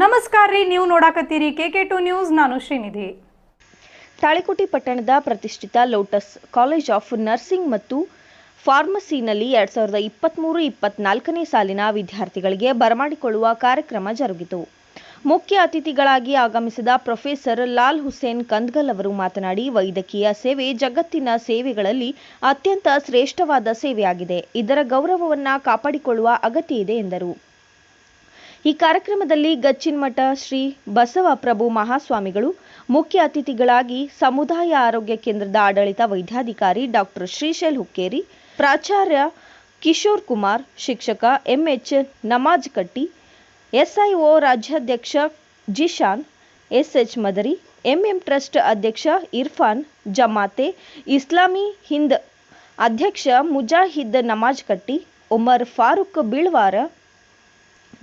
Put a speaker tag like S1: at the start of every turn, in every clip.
S1: ನಮಸ್ಕಾರ ರೀ, ನೀವು ನೋಡಾಕತ್ತೀರಿ ಕೆ ಕೆ ಟು ನ್ಯೂಸ್, ನಾನು ಶ್ರೀನಿಧಿ.
S2: ತಾಳಿಕೋಟಿ ಪಟ್ಟಣದ ಪ್ರತಿಷ್ಠಿತ ಲೋಟಸ್ ಕಾಲೇಜ್ ಆಫ್ ನರ್ಸಿಂಗ್ ಮತ್ತು ಫಾರ್ಮಸಿನಲ್ಲಿ ಎರಡ್ ಸಾವಿರದ ಇಪ್ಪತ್ತ್ಮೂರು ಇಪ್ಪತ್ನಾಲ್ಕನೇ ಸಾಲಿನ ವಿದ್ಯಾರ್ಥಿಗಳಿಗೆ ಬರಮಾಡಿಕೊಳ್ಳುವ ಕಾರ್ಯಕ್ರಮ ಜರುಗಿತು. ಮುಖ್ಯ ಅತಿಥಿಗಳಾಗಿ ಆಗಮಿಸಿದ ಪ್ರೊಫೆಸರ್ ಲಾಲ್ ಹುಸೇನ್ ಕಂದ್ಗಲ್ ಅವರು ಮಾತನಾಡಿ, ವೈದ್ಯಕೀಯ ಸೇವೆ ಜಗತ್ತಿನ ಸೇವೆಗಳಲ್ಲಿ ಅತ್ಯಂತ ಶ್ರೇಷ್ಠವಾದ ಸೇವೆಯಾಗಿದೆ. ಇದರ ಗೌರವವನ್ನು ಕಾಪಾಡಿಕೊಳ್ಳುವ ಅಗತ್ಯ ಇದೆ ಎಂದರು. ಈ ಕಾರ್ಯಕ್ರಮದಲ್ಲಿ ಗಚ್ಚಿನ್ಮಠ ಶ್ರೀ ಬಸವಪ್ರಭು ಮಹಾಸ್ವಾಮಿಗಳು, ಮುಖ್ಯ ಅತಿಥಿಗಳಾಗಿ ಸಮುದಾಯ ಆರೋಗ್ಯ ಕೇಂದ್ರದ ಆಡಳಿತ ವೈದ್ಯಾಧಿಕಾರಿ ಡಾಕ್ಟರ್ ಶ್ರೀಶೈಲ್ ಹುಕ್ಕೇರಿ, ಪ್ರಾಚಾರ್ಯ ಕಿಶೋರ್ ಕುಮಾರ್, ಶಿಕ್ಷಕ ಎಂಎಚ್ ನಮಾಜ್ ಕಟ್ಟಿ, ಎಸ್ಐಒ ರಾಜ್ಯಾಧ್ಯಕ್ಷ Zeeshan, SH Madari, MM trust ಅಧ್ಯಕ್ಷ ಇರ್ಫಾನ್ ಜಮಾತೆ, ಇಸ್ಲಾಮಿ ಹಿಂದ್ ಅಧ್ಯಕ್ಷ ಮುಜಾಹಿದ್ ನಮಾಜ್ ಕಟ್ಟಿ, ಉಮರ್ ಫಾರೂಕ್ ಬೀಳ್ವಾರ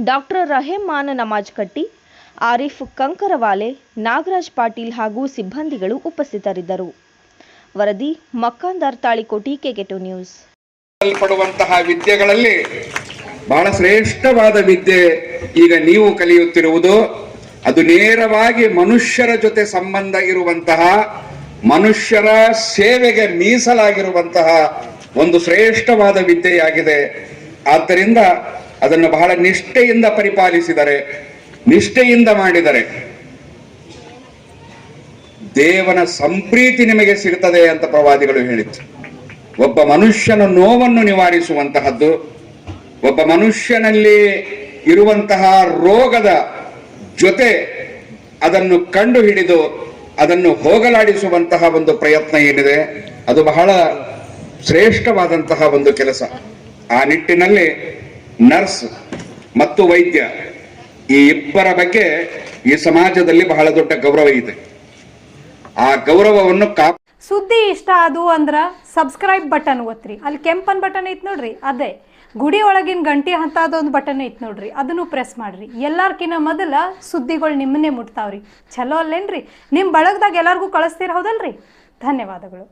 S2: ಡಾಕ್ಟರ್ ರಹೇಮಾನ್ ನಮಾಜ್ ಕಟ್ಟಿ, ಆರಿಫ್ ಕಂಕರವಾಲೆ, ನಾಗರಾಜ್ ಪಾಟೀಲ್ ಹಾಗೂ ಸಿಬ್ಬಂದಿಗಳು ಉಪಸ್ಥಿತರಿದ್ದರು. ವರದಿ ಮಕ್ಕಾಂದಾರ್ ತಾಳಿಕೋಟಿ, ಕೆಕೆಟು ನ್ಯೂಸ್.
S3: ಪಡುವಂತಹ ವಿದ್ಯೆಗಳಲ್ಲಿ ಬಹಳ ಶ್ರೇಷ್ಠವಾದ ವಿದ್ಯೆ ಈಗ ನೀವು ಕಲಿಯುತ್ತಿರುವುದು. ಅದು ನೇರವಾಗಿ ಮನುಷ್ಯರ ಜೊತೆ ಸಂಬಂಧ ಇರುವಂತಹ, ಮನುಷ್ಯರ ಸೇವೆಗೆ ಮೀಸಲಾಗಿರುವಂತಹ ಒಂದು ಶ್ರೇಷ್ಠವಾದ ವಿದ್ಯೆಯಾಗಿದೆ. ಆದ್ದರಿಂದ ಅದನ್ನು ಬಹಳ ನಿಷ್ಠೆಯಿಂದ ಪರಿಪಾಲಿಸಿದರೆ, ನಿಷ್ಠೆಯಿಂದ ಮಾಡಿದರೆ ದೇವನ ಸಂಪ್ರೀತಿ ನಿಮಗೆ ಸಿಗುತ್ತದೆ ಅಂತ ಪ್ರವಾದಿಗಳು ಹೇಳಿದ್ರು. ಒಬ್ಬ ಮನುಷ್ಯನ ನೋವನ್ನು ನಿವಾರಿಸುವಂತಹದ್ದು, ಒಬ್ಬ ಮನುಷ್ಯನಲ್ಲಿ ಇರುವಂತಹ ರೋಗದ ಜೊತೆ ಅದನ್ನು ಕಂಡು ಹಿಡಿದು ಅದನ್ನು ಹೋಗಲಾಡಿಸುವಂತಹ ಒಂದು ಪ್ರಯತ್ನ ಏನಿದೆ, ಅದು ಬಹಳ ಶ್ರೇಷ್ಠವಾದಂತಹ ಒಂದು ಕೆಲಸ. ಆ ನಿಟ್ಟಿನಲ್ಲಿ ನರ್ಸ್ ಮತ್ತು ವೈದ್ಯ ಈ ಇಬ್ಬರ ಬಗ್ಗೆ ಈ ಸಮಾಜದಲ್ಲಿ ಬಹಳ ದೊಡ್ಡ ಗೌರವ ಇದೆ. ಆ ಗೌರವವನ್ನು ಕಾ
S1: ಸುದ್ದಿ ಇಷ್ಟ ಅದು ಅಂದ್ರ ಸಬ್ಸ್ಕ್ರೈಬ್ ಬಟನ್ ಒತ್ತಿರಿ ಅಲ್ಲಿ ಕೆಂಪನ್ ಬಟನ್ ಐತ್ ನೋಡ್ರಿ, ಅದೇ. ಗುಡಿ ಒಳಗಿನ ಗಂಟಿ ಹಂತದೊಂದು ಬಟನ್ ಐತ್ ನೋಡ್ರಿ, ಅದನ್ನು ಪ್ರೆಸ್ ಮಾಡ್ರಿ. ಎಲ್ಲಾರ್ಕಿನ ಮೊದಲ ಸುದ್ದಿಗಳು ನಿಮ್ಮನ್ನೇ ಮುಟ್ತಾವ್ರಿ. ಚಲೋ ಅಲ್ಲೇನ್ರಿ? ನಿಮ್ಮ ಬಳಗದಾಗ ಎಲ್ಲಾರ್ಗೂ ಕಳಿಸ್ತೀರ ಹೌದಲ್ರಿ? ಧನ್ಯವಾದಗಳು.